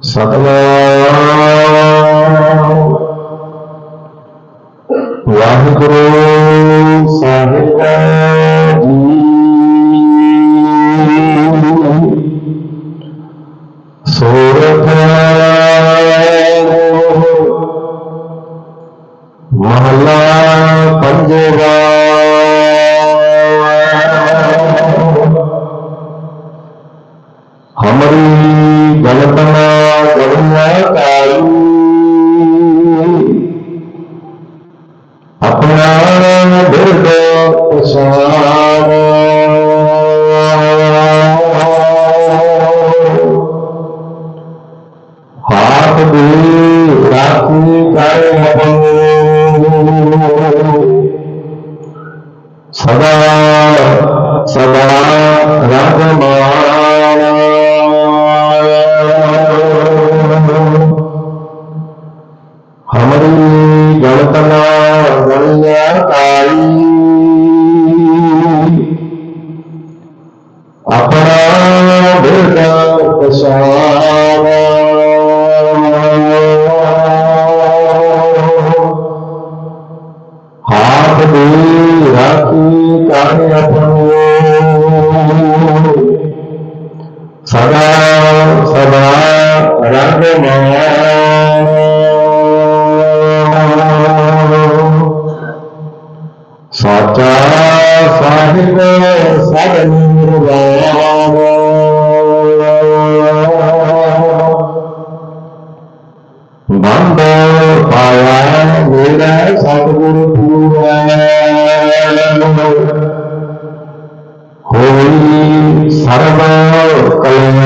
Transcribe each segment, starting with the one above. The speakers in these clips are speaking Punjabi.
Satellite. ਗਲਤਨਾ ਗੜਨਾ ਆਪਣਾ ਬਿਰਦ ਪਛਾਣ ਹਾਥ ਦੀ ਰਾਖੀ ਕਰ ਆਪਣੋ ਸਦਾ ਸਦਾ ਰਗ ਹਮਰੀ ਸਾਚਾ ਸਾਹਿਬ ਸਦ ਨਿਰਵਾਣ। ਬੰਦ ਪਾਇਆ ਮੇਰਾ ਸਤਿਗੁਰ ਪੂਰੈ ਹੋਈ ਸਰਬ ਕਲਿਆਣ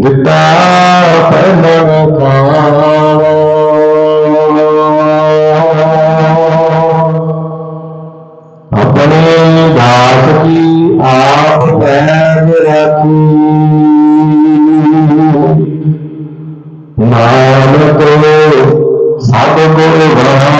ਦਿੱਤਾ ਪਰਮਨ ਆਪਣੇ ਦਾਸ ਕੀ ਆਪ ਪੈਦ ਰਾਖੀ ਨਾਨਕ ਸਭ ਕੋ ਵਾਹਿਗੁਰੂ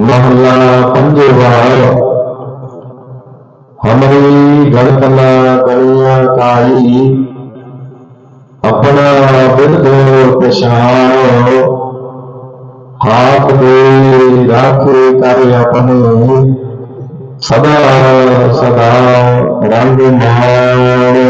ਮਹਲਾ ਪੰਜਵਾ ਹਮਰੀ ਗਣਤਨਾ ਗਣਿਆ ਕਾਈ ਆਪਣਾ ਬਿਰਦ ਪਛਾਣੋ ਹਾਥ ਦੇ ਰਾਖੇ ਕਰ ਆਪਣੇ, ਸਦਾ ਸਦਾ ਰੰਗ ਮਾਣੋ